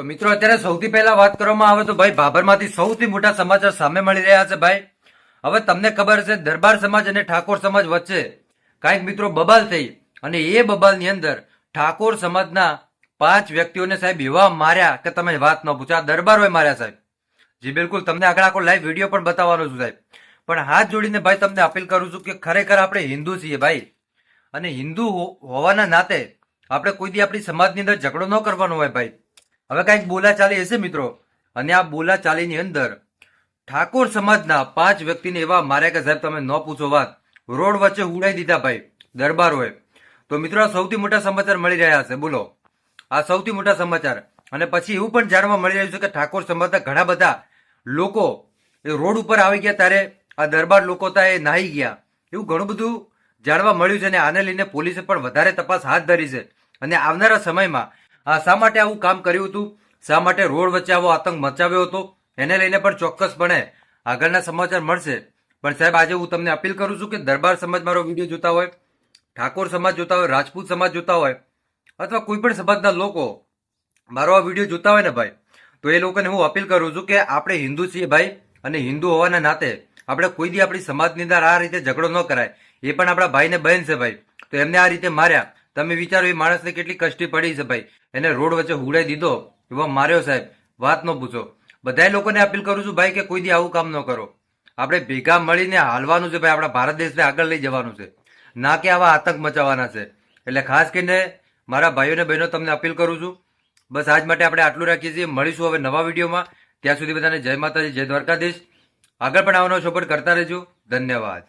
મિત્રો, અત્યારે સૌથી પહેલા વાત કરવામાં આવે તો ભાઈ ભાભરમાંથી સૌથી મોટા સમાચાર સામે મળી રહ્યા છે ભાઈ. હવે તમને ખબર છે, દરબાર સમાજ અને ઠાકોર સમાજ વચ્ચે કાંઈક મિત્રો બબાલ થઈ અને એ બબાલની અંદર ઠાકોર સમાજના પાંચ વ્યક્તિઓને સાહેબ એવા માર્યા કે તમે વાત ન પૂછો. આ દરબારોએ માર્યા સાહેબ. જી બિલકુલ, તમને આગળ આખો લાઈવ વીડિયો પણ બતાવવાનો છું સાહેબ. પણ હાથ જોડીને ભાઈ તમને અપીલ કરું છું કે ખરેખર આપણે હિન્દુ છીએ ભાઈ. અને હિન્દુ હોવાના નાતે આપણે કોઈ દી આપણી સમાજની અંદર ઝઘડો ન કરવાનો હોય ભાઈ. હવે કાંઈક બોલાચાલી હશે મિત્રો. અને આ બોલાચાલીની અંદર ઠાકોર સમાજના પાંચ વ્યક્તિને એવા માર્યા કે સાહેબ તમે ન પૂછો વાત. રોડ વચ્ચે ઉડાઈ દીધા ભાઈ, દરબારોએ. તો મિત્રો આ સૌથી મોટા સમાચાર મળી રહ્યા છે, બોલો. આ સૌથી મોટા સમાચાર. અને પછી એવું પણ જાણવા મળી રહ્યું છે કે ઠાકોર સમાજના ઘણા બધા લોકો એ રોડ ઉપર આવી ગયા ત્યારે આ દરબાર લોકો હતા એ નાહી ગયા. એવું ઘણું બધું જાણવા મળ્યું છે અને આને લઈને પોલીસે પણ વધારે તપાસ હાથ ધરી છે. અને આવનારા સમયમાં આ શા માટે આવું કામ કર્યું હતું? શા માટે રોડ વચ્ચે આવો આતંક મચાવ્યો હતો? એને લઈને પણ ચોક્કસપણે આગળના સમાચાર મળશે. પણ સાહેબ, આજે હું તમને અપીલ કરું છું કે દરબાર સમાજ મારો વીડિયો જોતા હોય, ઠાકોર સમાજ જોતા હોય, રાજપૂત સમાજ જોતા હોય, અથવા કોઈ પણ સમાજના લોકો મારો આ વીડિયો જોતા હોય ને ભાઈ, તો એ લોકોને હું અપીલ કરું છું કે આપણે હિન્દુ છીએ ભાઈ, અને હિન્દુ હોવાના નાતે આપણે કોઈ દી આપણી સમાજની અંદર આ રીતે ઝઘડો ન કરાય. એ પણ આપણા ભાઈને બહેન છે ભાઈ. તો એમને આ રીતે માર્યા. તમે વિચારો, એ માણસને કેટલી કષ્ટી પડી છે ભાઈ. એને રોડ વચ્ચે હુડાઈ દીધો, એવા માર્યો સાહેબ. વાત ન પૂછો. બધા લોકોને અપીલ કરું છું ભાઈ કે કોઈ દી આવું કામ ન કરો. આપણે ભેગા મળીને હાલવાનું છે ભાઈ, આપણા ભારત દેશને આગળ લઈ જવાનું છે. ના કે આવા આતંક મચાવવાના છે. એટલે ખાસ કરીને મારા ભાઈઓ અને બહેનો, તમને અપીલ કરું છું. બસ આજ માટે આપણે આટલું રાખીએ છીએ. મળીશું હવે નવા વિડીયોમાં. ત્યાં સુધી બધાને જય માતાજી, જય દ્વારકાધીશ. આગળ પણ આવવાનો સપોર્ટ કરતા રહેજો. ધન્યવાદ.